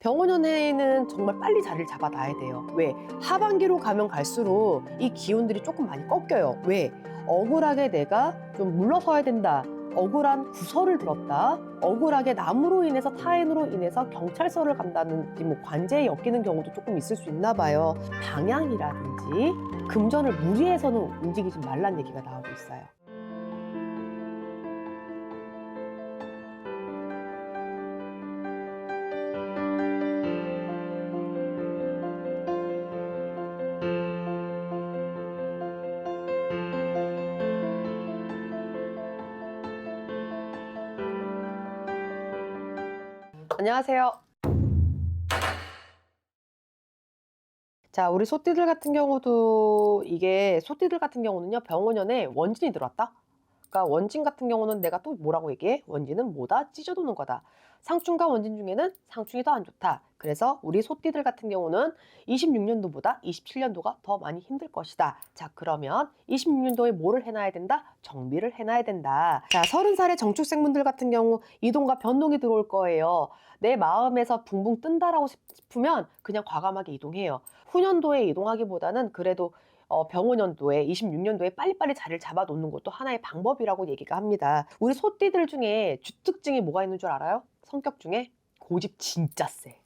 병원연애는 정말 빨리 자리를 잡아놔야 돼요. 왜? 하반기로 가면 갈수록 이 기운들이 조금 많이 꺾여요. 왜? 억울하게 내가 좀 물러서야 된다. 억울한 구설을 들었다. 억울하게 남으로 인해서 타인으로 인해서 경찰서를 간다든지 뭐 관제에 엮이는 경우도 조금 있을 수 있나 봐요. 방향이라든지 금전을 무리해서는 움직이지 말란 얘기가 나오고 있어요. 안녕하세요. 자, 우리 소띠들 같은 경우도 이게 소띠들 같은 경우는요, 병원연에 원진이 들어왔다? 그러니까 원진 같은 경우는 내가 또 뭐라고 얘기해? 원진은 뭐다? 찢어도는 거다. 상충과 원진 중에는 상충이 더 안 좋다. 그래서 우리 소띠들 같은 경우는 26년도보다 27년도가 더 많이 힘들 것이다. 자, 그러면 26년도에 뭐를 해놔야 된다? 정비를 해놔야 된다. 자, 30살의 정축생분들 같은 경우 이동과 변동이 들어올 거예요. 내 마음에서 붕붕 뜬다라고 싶으면 그냥 과감하게 이동해요. 후년도에 이동하기보다는 그래도 어, 병원연도에 26년도에 빨리빨리 자리를 잡아놓는 것도 하나의 방법이라고 얘기가 합니다. 우리 소띠들 중에 주특징이 뭐가 있는 줄 알아요? 성격 중에 고집 진짜 세.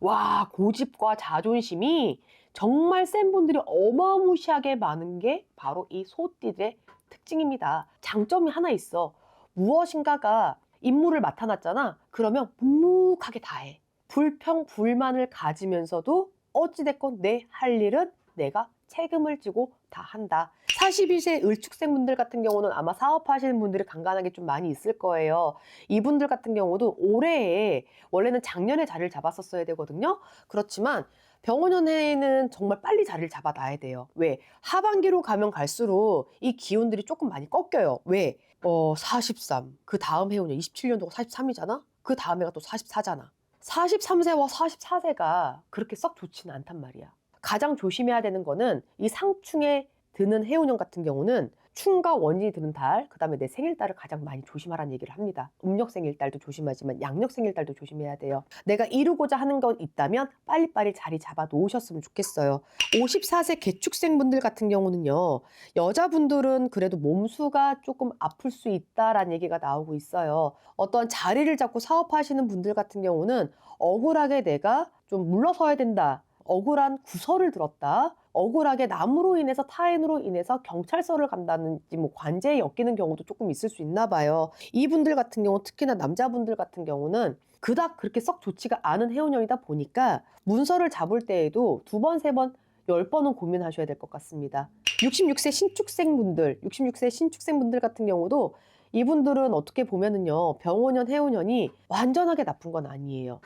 와 고집과 자존심이 정말 센 분들이 어마무시하게 많은 게 바로 이 소띠들의 특징입니다. 장점이 하나 있어. 무엇인가가 임무를 맡아놨잖아. 그러면 묵묵하게 다 해. 불평, 불만을 가지면서도 어찌됐건 내 할 일은 내가 책임을 지고 다 한다. 41세 을축생분들 같은 경우는 아마 사업하시는 분들이 간간하게 좀 많이 있을 거예요. 이분들 같은 경우도 올해에 원래는 작년에 자리를 잡았었어야 되거든요. 그렇지만 병원연애는 정말 빨리 자리를 잡아놔야 돼요. 왜? 하반기로 가면 갈수록 이 기운들이 조금 많이 꺾여요. 왜? 어, 43. 그 다음 해운이 27년도가 43이잖아? 그 다음 해가 또 44잖아. 43세와 44세가 그렇게 썩 좋지는 않단 말이야. 가장 조심해야 되는 거는 이 상충에 드는 해운년 같은 경우는 충과 원인이 드는 달, 그 다음에 내 생일달을 가장 많이 조심하라는 얘기를 합니다. 음력 생일달도 조심하지만 양력 생일달도 조심해야 돼요. 내가 이루고자 하는 건 있다면 빨리빨리 자리 잡아 놓으셨으면 좋겠어요. 54세 개축생분들 같은 경우는요, 여자분들은 그래도 몸수가 조금 아플 수 있다라는 얘기가 나오고 있어요. 어떤 자리를 잡고 사업하시는 분들 같은 경우는 억울하게 내가 좀 물러서야 된다. 억울한 구설을 들었다. 억울하게 남으로 인해서 타인으로 인해서 경찰서를 간다든지 뭐 관제에 엮이는 경우도 조금 있을 수 있나 봐요. 이분들 같은 경우 특히나 남자분들 같은 경우는 그닥 그렇게 썩 좋지가 않은 해운년이다 보니까 문서를 잡을 때에도 두 번, 세 번, 열 번은 고민하셔야 될 것 같습니다. 66세 신축생분들, 66세 신축생분들 같은 경우도 이분들은 어떻게 보면은요, 병원년, 해운년이 완전하게 나쁜 건 아니에요.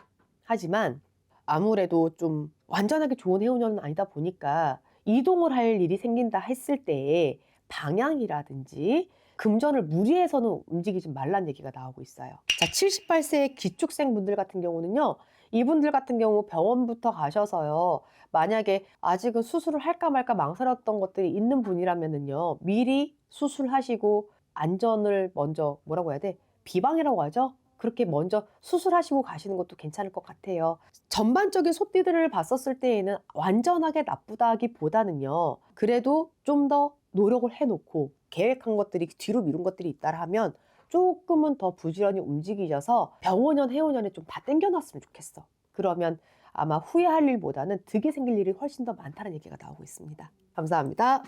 하지만 아무래도 좀 완전하게 좋은 해운년은 아니다 보니까 이동을 할 일이 생긴다 했을 때에 방향이라든지 금전을 무리해서는 움직이지 말란 얘기가 나오고 있어요. 자, 78세의 기축생 분들 같은 경우는요. 이분들 같은 경우 병원부터 가셔서요. 만약에 아직은 수술을 할까 말까 망설였던 것들이 있는 분이라면은요. 미리 수술하시고 안전을 먼저 뭐라고 해야 돼? 비방이라고 하죠. 그렇게 먼저 수술하시고 가시는 것도 괜찮을 것 같아요. 전반적인 소띠들을 봤었을 때에는 완전하게 나쁘다기보다는요. 그래도 좀 더 노력을 해놓고 계획한 것들이 뒤로 미룬 것들이 있다 하면 조금은 더 부지런히 움직이셔서 병원연, 해운연에 좀 다 땡겨놨으면 좋겠어. 그러면 아마 후회할 일보다는 득이 생길 일이 훨씬 더 많다는 얘기가 나오고 있습니다. 감사합니다.